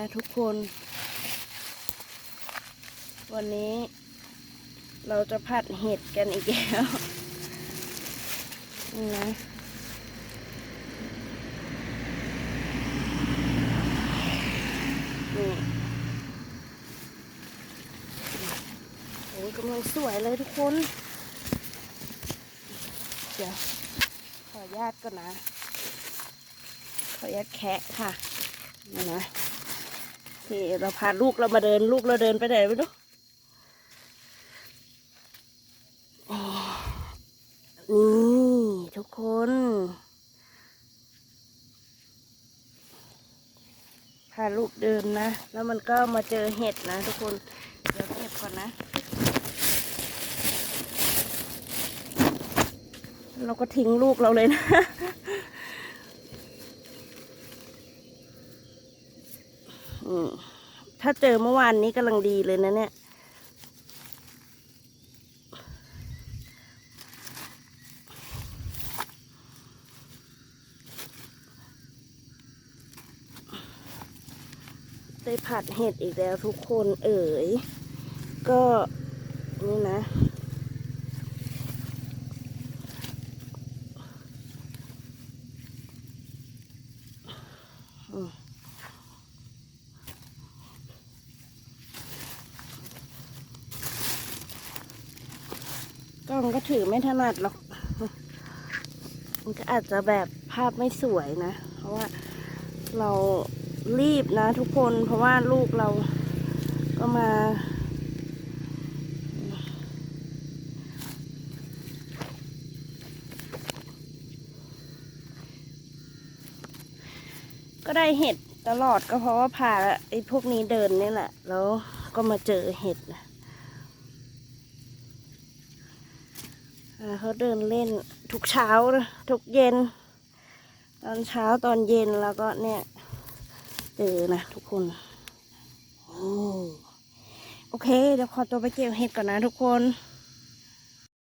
นะทุกคน วันนี้เราจะผัดเห็ดกันอีกแล้วนี่นะนี่โอ้ยกำลังสวยเลยทุกคน เดี๋ยว ขอญาตก่อนนะ ขอญาตแคะค่ะนี่นะ ที่เราพาลูกเรามาเดินลูกเราเดินไปไหนไม่รู้นี่ทุกคน พาลูกเดินนะ แล้วมันก็มาเจอเห็ดนะทุกคน เดี๋ยวเก็บก่อนนะ เราก็ทิ้งลูกเราเลยนะ อืม ถ้าเจอเมื่อวานนี้กำลังดีเลยนะเนี่ย ได้ผัดเห็ดอีกแล้วทุกคนเอ๋ย ก็นี่นะ กล้องก็ถือไม่ถนัดหรอก มันก็อาจจะแบบภาพไม่สวยนะ เพราะว่าเรารีบนะทุกคน เพราะว่าลูกเราก็มา ก็ได้เห็ดตลอดก็เพราะว่าพาไอ้พวกนี้เดินนี่แหละ แล้วก็มาเจอเห็ดนะ อ่า เขาเดินเล่นทุกเช้าทุกเย็น ตอนเช้าตอนเย็นแล้วก็เนี่ยเจอนะทุกคนโอโอเคเดี๋ยวขอตัวไปเก็บเห็ดก่อนนะทุกคน